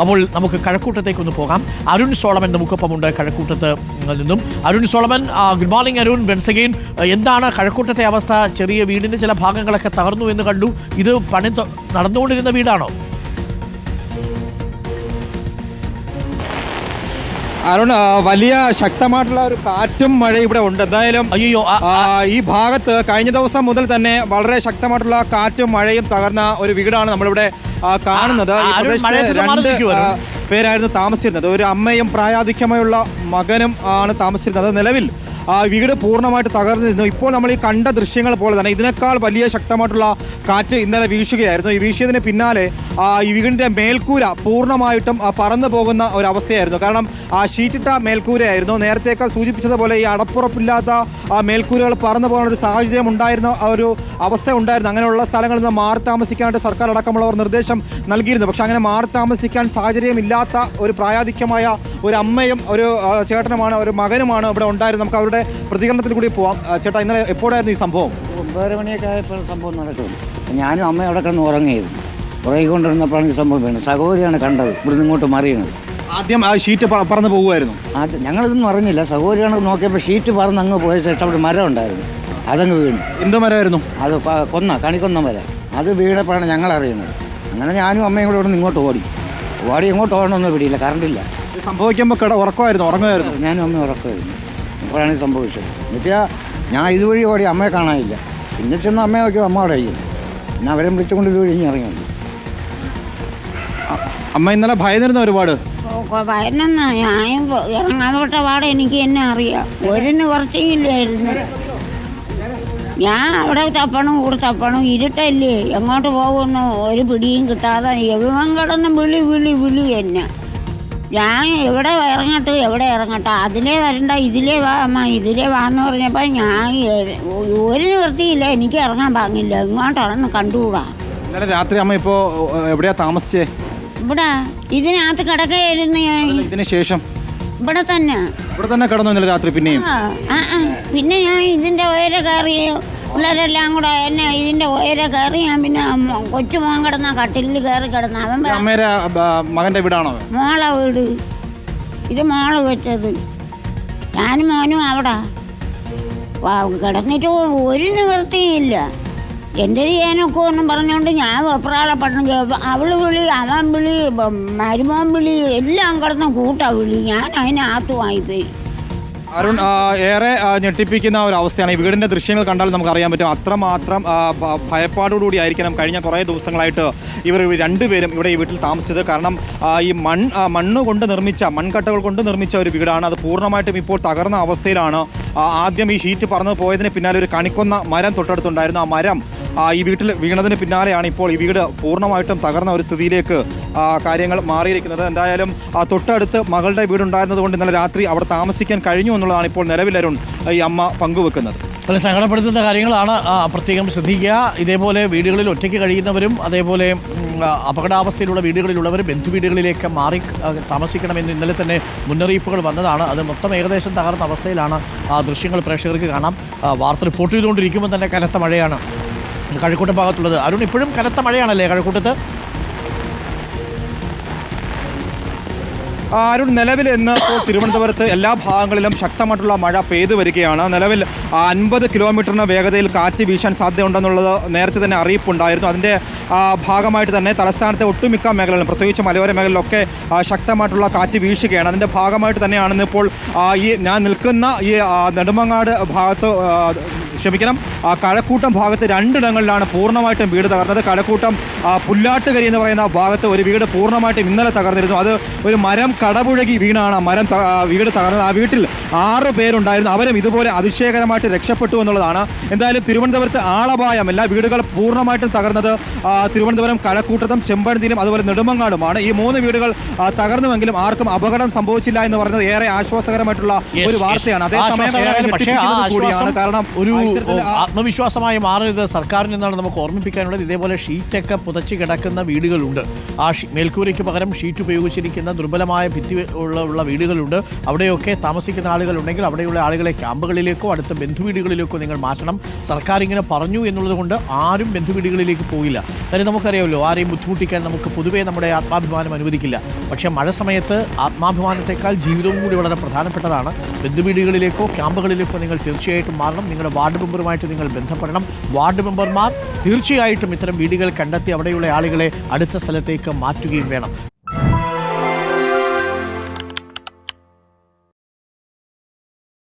അപ്പോൾ നമുക്ക് കഴക്കൂട്ടത്തേക്ക് ഒന്ന് പോകാം. അരുൺ സോളമൻ നമുക്കൊപ്പമുണ്ട് കഴക്കൂട്ടത്ത് നിന്നും. Arun Solomon good morning Arun. Once again എന്താണ് കഴക്കൂട്ടത്തെ അവസ്ഥ? ചെറിയ വീടിന്റെ ചില ഭാഗങ്ങളൊക്കെ തകർന്നു എന്ന് കണ്ടു. ഇത് പണി നടന്നുകൊണ്ടിരുന്ന വീടാണോ? അരുൺ വലിയ ശക്തമായിട്ടുള്ള ഒരു കാറ്റും മഴയും ഇവിടെ ഉണ്ട്. എന്തായാലും അയ്യോ ഈ ഭാഗത്ത് കഴിഞ്ഞ ദിവസം മുതൽ തന്നെ വളരെ ശക്തമായിട്ടുള്ള കാറ്റും മഴയും തകർന്ന ഒരു വീടാണ് നമ്മളിവിടെ കാണുന്നത്. ആ, ഈ പ്രദേശത്ത് രണ്ട് പേരായിരുന്നു താമസിച്ചിരുന്നത്. ഒരു അമ്മയും പ്രായാധിക്യമായുള്ള മകനും ആണ് താമസിച്ചിരുന്നത്. നിലവിൽ വീട് പൂർണമായിട്ട് തകർന്നിരുന്നു. ഇപ്പോൾ നമ്മൾ ഈ കണ്ട ദൃശ്യങ്ങൾ പോലെ തന്നെ ഇതിനേക്കാൾ വലിയ ശക്തമായിട്ടുള്ള കാറ്റ് ഇന്നലെ വീശുകയായിരുന്നു. ഈ വീശിയതിന് പിന്നാലെ ആ, ഈ വീടിന്റെ മേൽക്കൂര പൂർണമായിട്ടും ആ, പറന്നു പോകുന്ന ഒരവസ്ഥയായിരുന്നു. കാരണം ആ ഷീറ്റിട്ട മേൽക്കൂരയായിരുന്നു. നേരത്തെയൊക്കെ സൂചിപ്പിച്ചതുപോലെ ഈ അടപ്പുറപ്പില്ലാത്ത ആ മേൽക്കൂരകൾ പറന്നു പോകുന്ന ഒരു സാഹചര്യം ഉണ്ടായിരുന്ന ആ ഒരു അവസ്ഥ ഉണ്ടായിരുന്നു. അങ്ങനെയുള്ള സ്ഥലങ്ങളിൽ നിന്ന് മാറി താമസിക്കാനായിട്ട് സർക്കാർ അടക്കമുള്ളവർ നിർദ്ദേശം നൽകിയിരുന്നു. പക്ഷെ അങ്ങനെ മാറി താമസിക്കാൻ സാഹചര്യമില്ലാത്ത ഒരു പ്രായാധിക്യമായ ഒരു അമ്മയും ഒരു ആ, ചേട്ടനുമാണ് ഒരു മകനുമാണ് ഇവിടെ ഉണ്ടായിരുന്നത്. നമുക്ക് അവരുടെ പ്രതികരണത്തിൽ കൂടി പോവാം. ചേട്ടാ ഇന്നലെ എപ്പോഴായിരുന്നു ഈ സംഭവം? ഒമ്പതര മണിയൊക്കെ ആയപ്പോൾ സംഭവം നടക്കും ഞാനും അമ്മ അവിടെ കിടന്ന് ഉറങ്ങിയിരുന്നു. ഉറങ്ങിക്കൊണ്ടിരുന്നപ്പോഴാണ് ഈ സംഭവം വീണത് സഹോദരിയാണ് കണ്ടത്. ഇവിടുന്ന് ഇങ്ങോട്ട് മറിയണത്. ആദ്യം ആ ഷീറ്റ് പറന്ന് പോകുമായിരുന്നു ആദ്യം ഞങ്ങളിതൊന്നും അറിഞ്ഞില്ല. സഹോദരിയാണ് നോക്കിയപ്പോൾ ഷീറ്റ് പറന്ന് അങ്ങ് പോയ. ശേഷം അവിടെ മരം ഉണ്ടായിരുന്നു. അതങ്ങ് വീണു. എന്ത് മരമായിരുന്നു? അത് കൊന്ന കണിക്കൊന്ന മരം. അത് വീണപ്പോഴാണ് ഞങ്ങൾ അറിയുന്നത്. അങ്ങനെ ഞാനും അമ്മയും കൂടെ ഇവിടെ ഇങ്ങോട്ട് ഓടി. ഓടി ഇങ്ങോട്ട് ഓടണമെന്ന് പിടിയില്ല. കറണ്ടില്ല. സംഭവിക്കുമ്പോൾ കിട ഉറക്കമായിരുന്നു ഉറങ്ങുമായിരുന്നു. ഞാനും അമ്മ ഉറക്കമായിരുന്നു. അപ്പോഴാണ് ഇത് സംഭവിച്ചത്. എന്നുവെച്ചാൽ ഞാൻ ഇതുവഴി ഓടി അമ്മയെ കാണാനില്ല. പിന്നെ ചെന്ന് അമ്മയെ നോക്കി അമ്മ അവിടെ ഇരിക്കുന്നു പിന്നെ അവരെ വിളിച്ചുകൊണ്ട് ഇതുവഴി ഇനി ഇറങ്ങിയുണ്ട് അമ്മ ഇന്നലെ ഭയന്നിരുന്ന ഒരുപാട്? വയനെന്നാ ഞാൻ പാടെ എനിക്ക് എന്നെ അറിയാം. ഒരു നിവർത്തിയില്ലായിരുന്നു ഞാൻ അവിടെ തപ്പണം കൂടെ തപ്പണം ഇരുട്ടല്ലേ? എങ്ങോട്ട് പോകുന്നു? ഒരു പിടിയും കിട്ടാതെ എവിവൻ കിടന്ന് വിളി വിളി വിളി എന്നെ. ഞാൻ എവിടെ ഇറങ്ങട്ടെ എവിടെ ഇറങ്ങട്ടെ? അതിലേ വരണ്ട ഇതിലേ വാ അമ്മ ഇതിലേ വാന്ന് പറഞ്ഞപ്പോൾ ഞാൻ ഒരു നിവൃത്തിയില്ല. എനിക്ക് ഇറങ്ങാൻ പാങ്ങില്ല. ഇങ്ങോട്ടാണെന്ന് കണ്ടുകൂടാ. ഇന്നലെ രാത്രി അമ്മ ഇപ്പോൾ എവിടെയാ താമസിച്ചേ? ഇവിടെ. ഇതിനകത്ത് കിടക്കായിരുന്നു ഞാൻ. ഇതിന് ശേഷം. ഇവിടെ തന്നെ. ഇവിടെ തന്നെ കിടന്നു ഇന്നലെ രാത്രി പിന്നെയും. പിന്നെ ഞാൻ ഇതിന്റെ ഉയരെ കയറി പിള്ളേരെല്ലാം കൂടെ എന്നെ ഇതിന്റെ ഉയരെ കയറി ഞാൻ പിന്നെ കൊച്ചുമോൻ കൊച്ചു മോൻ കിടന്ന കട്ടിലിൽ കയറി കിടന്ന. അവൻ അമ്മയുടെ മകന്റെ വീടാണോ മോളെ വീട്. ഇത് മോൾ വെച്ചത്. ഞാനും മോനും അവിടെ. കിടന്നിട്ട് ഒരു നിവൃത്തിയില്ല. എന്റെ ചെയ്യാനൊക്കെ ഒന്നും പറഞ്ഞുകൊണ്ട് ഞാൻ വെപ്രാളപ്പെട്ടു അവൾ വിളി അവൻ വിളി മരുമോൻ വിളി എല്ലാം കിടന്ന കൂട്ടാ വിളി. ഞാൻ അതിനകത്ത് വാങ്ങിപ്പോയി അരുൺ ഏറെ ഞെട്ടിപ്പിക്കുന്ന ഒരു അവസ്ഥയാണ് ഈ വീടിന്റെ ദൃശ്യങ്ങൾ കണ്ടാൽ നമുക്ക് അറിയാൻ പറ്റും. അത്രമാത്രം ഭയപ്പാടോടുകൂടി ആയിരിക്കണം കഴിഞ്ഞ കുറേ ദിവസങ്ങളായിട്ട് ഇവർ രണ്ടുപേരും ഇവിടെ ഈ വീട്ടിൽ താമസിച്ചത്. കാരണം ഈ മൺ മണ്ണ് കൊണ്ട് നിർമ്മിച്ച മൺകട്ടകൾ കൊണ്ട് നിർമ്മിച്ച ഒരു വീടാണ്. അത് പൂർണമായിട്ടും ഇപ്പോൾ തകർന്ന അവസ്ഥയിലാണ്. ആദ്യം ഈ ഷീറ്റ് പറന്ന് പോയതിന് പിന്നാലെ ഒരു കണിക്കൊന്ന മരം തൊട്ടടുത്തുണ്ടായിരുന്നു. ആ മരം ഈ വീട്ടിൽ വീണതിന് പിന്നാലെയാണ് ഇപ്പോൾ ഈ വീട് പൂർണമായിട്ടും തകർന്ന ഒരു സ്ഥിതിയിലേക്ക് കാര്യങ്ങൾ മാറിയിരിക്കുന്നത്. എന്തായാലും തൊട്ടടുത്ത് മകളുടെ വീടുണ്ടായിരുന്നത് കൊണ്ട് ഇന്നലെ രാത്രി അവിടെ താമസിക്കാൻ കഴിഞ്ഞു എന്നുള്ളതാണ് ഇപ്പോൾ നിലവിലരുൺ ഈ അമ്മ പങ്കുവെക്കുന്നത്. വളരെ സങ്കടപ്പെടുത്തുന്ന കാര്യങ്ങളാണ് പ്രത്യേകം ശ്രദ്ധിക്കുക. ഇതേപോലെ വീടുകളിൽ ഒറ്റയ്ക്ക് കഴിയുന്നവരും അതേപോലെ അപകടാവസ്ഥയിലുള്ള വീടുകളിലുള്ളവരും ബന്ധുവീടുകളിലേക്ക് മാറി താമസിക്കണമെന്ന് ഇന്നലെ തന്നെ മുന്നറിയിപ്പുകൾ വന്നതാണ്. അത് മൊത്തം ഏകദേശം തകർന്ന അവസ്ഥയിലാണ് ആ ദൃശ്യങ്ങൾ പ്രേക്ഷകർക്ക് കാണാം. വാർത്ത റിപ്പോർട്ട് ചെയ്തുകൊണ്ടിരിക്കുമ്പോൾ തന്നെ കനത്ത മഴയാണ്. കഴക്കൂട്ടം ഭാഗത്തുള്ളത്. അരുൺ ഇപ്പോഴും കനത്ത മഴയാണല്ലേ കഴക്കൂട്ടത്ത്? അരുൺ നിലവിൽ ഇന്ന് തിരുവനന്തപുരത്ത് എല്ലാ ഭാഗങ്ങളിലും ശക്തമായിട്ടുള്ള മഴ പെയ്തു വരികയാണ്. നിലവിൽ അൻപത് കിലോമീറ്ററിന് വേഗതയിൽ കാറ്റ് വീശാൻ സാധ്യതയുണ്ടെന്നുള്ളത് നേരത്തെ തന്നെ അറിയിപ്പുണ്ടായിരുന്നു. അതിന്റെ ഭാഗമായിട്ട് തന്നെ തലസ്ഥാനത്തെ ഒട്ടുമിക്ക മേഖലകളിലും പ്രത്യേകിച്ച് മലയോര മേഖലയിലൊക്കെ ശക്തമായിട്ടുള്ള കാറ്റ് വീശുകയാണ്. അതിന്റെ ഭാഗമായിട്ട് തന്നെയാണ് ഇന്നിപ്പോൾ ഈ ഞാൻ നിൽക്കുന്ന ഈ നെടുമങ്ങാട് ഭാഗത്ത് ക്ഷമിക്കണം കഴക്കൂട്ടം ഭാഗത്ത് രണ്ടിടങ്ങളിലാണ് പൂർണമായിട്ടും വീട് തകർന്നത്. കഴക്കൂട്ടം പുല്ലാട്ടുകരി എന്ന് പറയുന്ന ഭാഗത്ത് ഒരു വീട് പൂർണമായിട്ടും ഇന്നലെ തകർന്നിരുന്നു. അത് ഒരു മരം കടപുഴകി വീണാണ് മരം വീട് തകർന്നത്. ആ വീട്ടിൽ ആറ് പേരുണ്ടായിരുന്നു. അവരും ഇതുപോലെ അതിശയകരമായിട്ട് രക്ഷപ്പെട്ടു എന്നുള്ളതാണ്. എന്തായാലും തിരുവനന്തപുരത്ത് ആളപായം എല്ലാ വീടുകൾ പൂർണമായിട്ടും തകർന്നത് തിരുവനന്തപുരം കഴക്കൂട്ടത്തും ചെമ്പഴന്തിയിലും അതുപോലെ നെടുമങ്ങാടുമാണ്. ഈ മൂന്ന് വീടുകൾ തകർന്നുവെങ്കിലും ആർക്കും അപകടം സംഭവിച്ചില്ല എന്ന് പറഞ്ഞത് ഏറെ ആശ്വാസകരമായിട്ടുള്ള ഒരു വാർത്തയാണ്. അതേസമയം പക്ഷേ കൂടിയാണ്. കാരണം ഒരു ആത്മവിശ്വാസമായി മാറിയത് സർക്കാരിൽ നിന്നാണ് നമുക്ക് ഓർമ്മിപ്പിക്കാനുള്ളത്. ഇതേപോലെ ഷീറ്റൊക്കെ പുതച്ച് കിടക്കുന്ന വീടുകളുണ്ട്. ആ മേൽക്കൂരയ്ക്ക് പകരം ഷീറ്റ് ഉപയോഗിച്ചിരിക്കുന്ന ദുർബലമായ ഭിത്തി ഉള്ള വീടുകളുണ്ട്. അവിടെയൊക്കെ താമസിക്കുന്ന ആളുകളുണ്ടെങ്കിൽ അവിടെയുള്ള ആളുകളെ ക്യാമ്പുകളിലേക്കോ അടുത്ത ബന്ധുവീടുകളിലേക്കോ നിങ്ങൾ മാറ്റണം. സർക്കാർ ഇങ്ങനെ പറഞ്ഞു എന്നുള്ളത് കൊണ്ട് ആരും ബന്ധുവീടുകളിലേക്ക് പോയില്ല കാര്യം നമുക്കറിയാമല്ലോ ആരെയും ബുദ്ധിമുട്ടിക്കാൻ നമുക്ക് പൊതുവേ നമ്മുടെ ആത്മാഭിമാനം അനുവദിക്കില്ല. പക്ഷേ മഴ സമയത്ത് ആത്മാഭിമാനത്തെക്കാൾ ജീവിതവും കൂടി വളരെ പ്രധാനപ്പെട്ടതാണ്. ബന്ധുവീടുകളിലേക്കോ ക്യാമ്പുകളിലേക്കോ നിങ്ങൾ തീർച്ചയായിട്ടും മാറണം. നിങ്ങളുടെ വാർഡ് മെമ്പറുമായിട്ട് നിങ്ങൾ ബന്ധപ്പെടണം. വാർഡ് മെമ്പർമാർ തീർച്ചയായിട്ടും ഇത്തരം വീടുകൾ കണ്ടെത്തി അവിടെയുള്ള ആളുകളെ അടുത്ത സ്ഥലത്തേക്ക് മാറ്റുകയും വേണം.